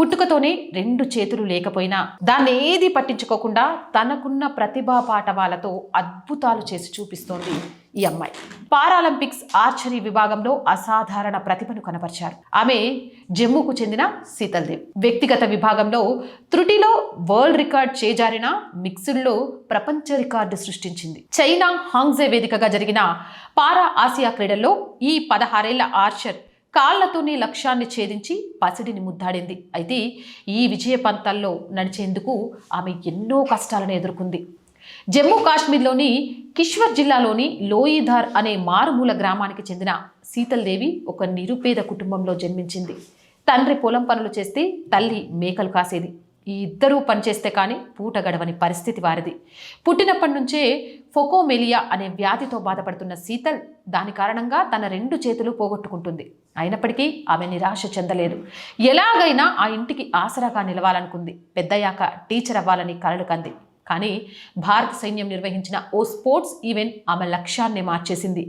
పుట్టుకతోనే రెండు చేతులు లేకపోయినా దాన్ని ఏది పట్టించుకోకుండా తనకున్న ప్రతిభా పాఠవాలతో అద్భుతాలు చేసి చూపిస్తోంది ఈ అమ్మాయి. పారాలింపిక్స్ ఆర్చరీ విభాగంలో అసాధారణ ప్రతిభను కనపరిచారు. ఆమె జమ్మూకు చెందిన శీతల్దేవ్. వ్యక్తిగత విభాగంలో త్రుటిలో వరల్డ్ రికార్డ్ చేజారిన మిక్స్డ్లో ప్రపంచ రికార్డు సృష్టించింది. చైనా హాంగ్జే వేదికగా జరిగిన పారా ఆసియా క్రీడల్లో ఈ పదహారేళ్ళ ఆర్చర్ కాళ్ళతోనే లక్ష్యాన్ని ఛేదించి పసిడిని ముద్దాడింది. అయితే ఈ విజయ పంతాల్లో నడిచేందుకు ఆమె ఎన్నో కష్టాలను ఎదుర్కొంది. జమ్మూ కాశ్మీర్లోని కిష్వర్ జిల్లాలోని లోయిధార్ అనే మారుమూల గ్రామానికి చెందిన సీతల్దేవి ఒక నిరుపేద కుటుంబంలో జన్మించింది. తండ్రి పొలం పనులు చేస్తే తల్లి మేకలు కాసేది. ఈ ఇద్దరూ పనిచేస్తే కానీ పూట గడవని పరిస్థితి వారిది. పుట్టినప్పటి నుంచే ఫొకోమెలియా అనే వ్యాధితో బాధపడుతున్న శీతల్ దాని కారణంగా తన రెండు చేతులు పోగొట్టుకుంటుంది. అయినప్పటికీ ఆమె నిరాశ చెందలేదు. ఎలాగైనా ఆ ఇంటికి ఆసరాగా నిలవాలనుకుంది. పెద్దయ్యాక టీచర్ అవ్వాలని కలలు కంది. కానీ భారత సైన్యం నిర్వహించిన ఓ స్పోర్ట్స్ ఈవెంట్ ఆమె లక్ష్యాన్ని మార్చేసింది.